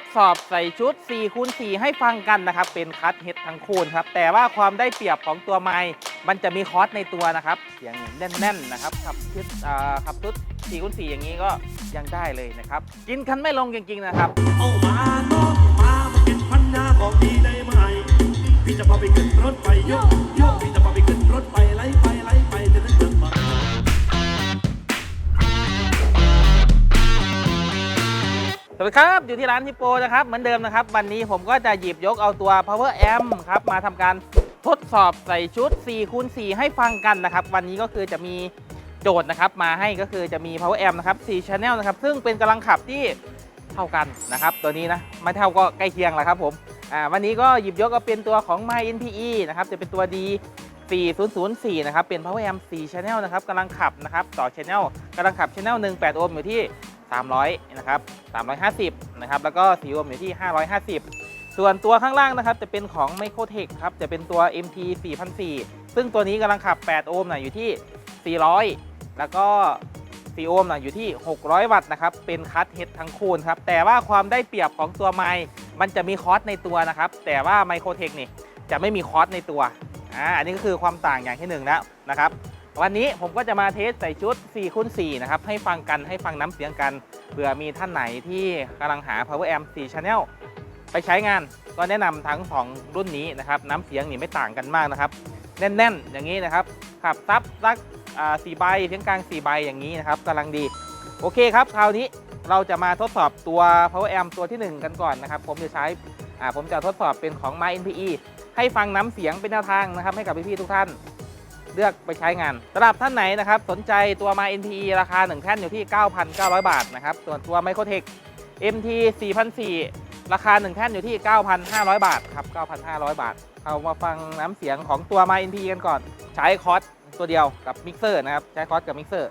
ดสอบใส่ชุด4คูณ4ให้ฟังกันนะครับ เป็นคัดเฮดทั้งคูณครับ แต่ว่าความได้เปรียบของตัวไม้มันจะมีคอร์สในตัวนะครับ เสียงแน่นๆนะครับขับชุดขับชุด4คูณ4อย่างนี้ก็ยังได้เลยนะครับ กินคันไม่ลงจริงๆนะครับเอามาน้องมามาเป็นพันยาของดีได้ไหมพี่จะพาไปขึ้นรถไปโยกโยกพี่จะพา วัสดีครับอยู่ที่ร้านฮิปโปนะครับเหมือนเดิมนะครับ วันนี้ผมก็จะหยิบยกเอาตัว power amp ครับมาทำการทดสอบใส่ชุด4คูณ4ให้ฟังกันนะครับ วันนี้ก็คือจะมีโจทย์นะครับ มาให้ก็คือจะมี power amp นะครับ4 channel นะครับ ซึ่งเป็นกำลังขับที่เท่ากันนะครับ ตัวนี้นะไม่เท่าก็ใกล้เคียงแหละครับผมอ่าวันนี้ก็หยิบยกเอาเป็นตัวของ My NPE นะครับจะเป็นตัว D 4004 นะครับ เป็น power amp 4 channel นะครับกำลังขับนะครับต่อ channel กำลังขับ channel 1 8โอห์มอยู่ที่ 300 นะครับ 350 นะครับ แล้วก็4โอห์มอยู่ที่ 550 ส่วนตัวข้างล่างนะครับ จะเป็นของ Microtech ครับ จะเป็นตัว MT 4004 ซึ่งตัวนี้กำลังขับ 8 โอห์มนะอยู่ที่ 400 แล้วก็ 4 โอห์มนะอยู่ที่ 600 วัตต์นะครับ เป็นคัตเฮดทั้งคูณครับ แต่ว่าความได้เปรียบของตัวไมมันจะมีคอสในตัวนะครับ แต่ว่า Microtech นี่จะไม่มีคอสในตัว อ่า อันนี้ก็คือความต่างอย่างที่หนึ่งแล้วนะครับ วันนี้ผมก็จะมาเทสใส่ชุด4คูณ4นะครับ ให้ฟังกันให้ฟังน้ำเสียงกัน เผื่อมีท่านไหนที่กำลังหา power amp 4 channel ไปใช้งาน ก็แนะนำทั้ง 2 รุ่นนี้นะครับ น้ำเสียงนี่ไม่ต่างกันมากนะครับ แน่นๆ อย่างนี้นะครับ ขับซับสักอ่า4ใบเสียงกลาง4ใบอย่างนี้นะครับกำลังดี โอเคครับ คราวนี้เราจะมาทดสอบตัว power amp ตัวที่ 1 กันก่อนนะครับ ผมจะใช้ผมจะทดสอบเป็นของ My NPE ให้ฟังน้ำเสียงเป็นแนวทางนะครับให้กับพี่ๆทุกท่าน เลือกไปใช้งานสำหรับท่านไหนนะครับสนใจตัว My NPE ราคา 1 แท่นอยู่ที่ 9,900 บาทนะครับส่วนตัว Microtech MT 4,400 ราคา 1 แท่นอยู่ที่ 9,500 บาทครับ 9,500 บาท เอามาฟังน้ำเสียงของตัว My NPE กันก่อน ใช้คอร์สตัวเดียวกับมิกเซอร์นะครับ ใช้คอร์สกับมิกเซอร์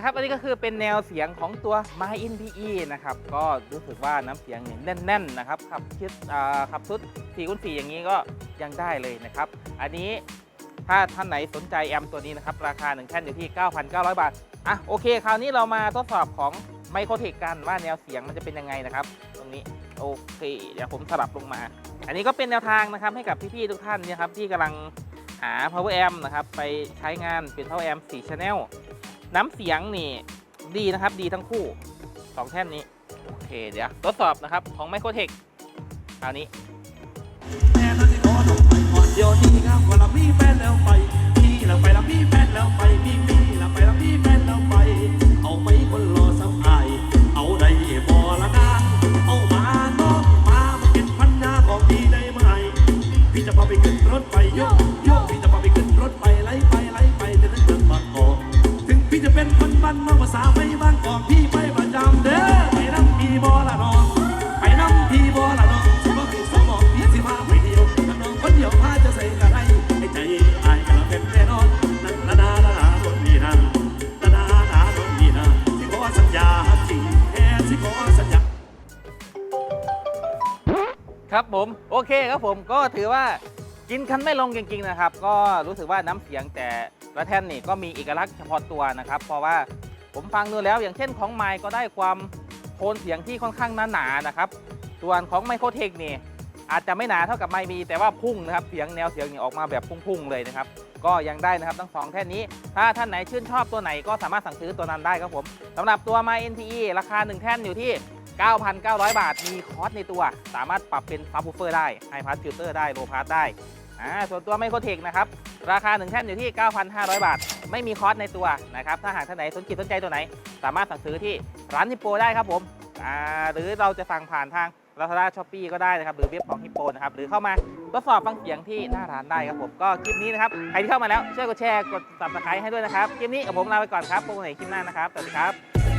นะครับ อันนี้ก็คือเป็นแนวเสียงของตัว My NPE นะครับ ก็รู้สึกว่าน้ำเสียงเนี่ยแน่นๆนะครับ ขับชิดขับชุด4คูณ4อย่างนี้ก็ยังได้เลยนะครับ อันนี้ถ้าท่านไหนสนใจแอมตัวนี้นะครับ ราคา1แท่นอยู่ที่ 9,900 บาท อะโอเค คราวนี้เรามาทดสอบของ Microtech กันว่าแนวเสียงมันจะเป็นยังไงนะครับ ตรงนี้โอเค เดี๋ยวผมสลับลงมา อันนี้ก็เป็นแนวทางนะครับให้กับพี่ๆทุกท่านนี่ยครับที่กำลังหา power amp นะครับไปใช้งานเป็น power amp 4 channel น้ำเสียงนี่ดีนะครับ ดีทั้งคู่2แท่นนี้ โอเค เดี๋ยวทดสอบนะครับของไมโคราวนี้แม่นั้นนเดียวนี้งาว่าละมีแฟนแล้วไปพี่แล้วไปละมีแฟนแล้วไปพี่พี่แล้วไปละมีแฟนแล้วไป คนบ้านนอกภาษาไม่บางกอกพี่ไปประจำเด้อไปน้ำพี่บ่ละน้องไปน้ำพี่บ่ละน้องสมองพี่สมองพี่สิพาไปเดียวกับน้องคนเดียวพาจะใส่กระไรให้ใจอายกันละเป็นแน่นอนนั่นละนาละนาโดนนี่นั่นละนานาโดนนี่นะสิขอสัญญาจริงแค่สิขอสัญญาครับผมโอเคครับผมก็ถือว่ากินคันไม่ลงจริงๆนะครับ ก็รู้สึกว่าน้ำเสียงแต่ละแท่นนี่ก็มีเอกลักษณ์เฉพาะตัวนะครับ เพราะว่า ผมฟังดูแล้ว อย่างเช่นของไมค์ก็ได้ความโทนเสียงที่ค่อนข้างหนาๆนะครับ ส่วนของไมโครเทคนี่อาจจะไม่หนาเท่ากับไมมี แต่ว่าพุ่งนะครับเสียงแนวเสียงนี่ออกมาแบบพุ่งๆเลยนะครับ ก็ยังได้นะครับทั้งสองแท่นนี้ ถ้าท่านไหนชื่นชอบตัวไหนก็สามารถสั่งซื้อตัวนั้นได้ครับผมสำหรับตัว My NTE ราคา 1 แท่นอยู่ที่ 9,900 บาท มีคอร์สในตัว สามารถปรับเป็นซับ w ูเฟอร์ได้ไฮพาสฟิลเตอร์ได้โลพาสได้อ่าส่วนตัวไมโครเทคนะครับ ราคา 1 แท่นอยู่ที่ 9,500 บาท ไม่มีคอร์สในตัวนะครับ ถ้าหากท่านไหนสนจิตสนใจตัวไหน สามารถสั่งซื้อที่ร้านนิปโปได้ครับผมหรือเราจะสั่งผ่านทาง Lazada Shopee ก็ได้นะครับ หรือเว็บของฮิปโปนะครับ หรือเข้ามาทดสอบฟังเสียงที่หน้าร้านได้ครับผม ก็คลิปนี้นะครับ ใครที่เข้ามาแล้วช่วยกดแชร์ กด subscribe ให้ด้วยนะครับ คลิปนี้กับผมลาไปก่อนครับพบกันใหม่คลิปหน้านะครับ สวัสดีครับ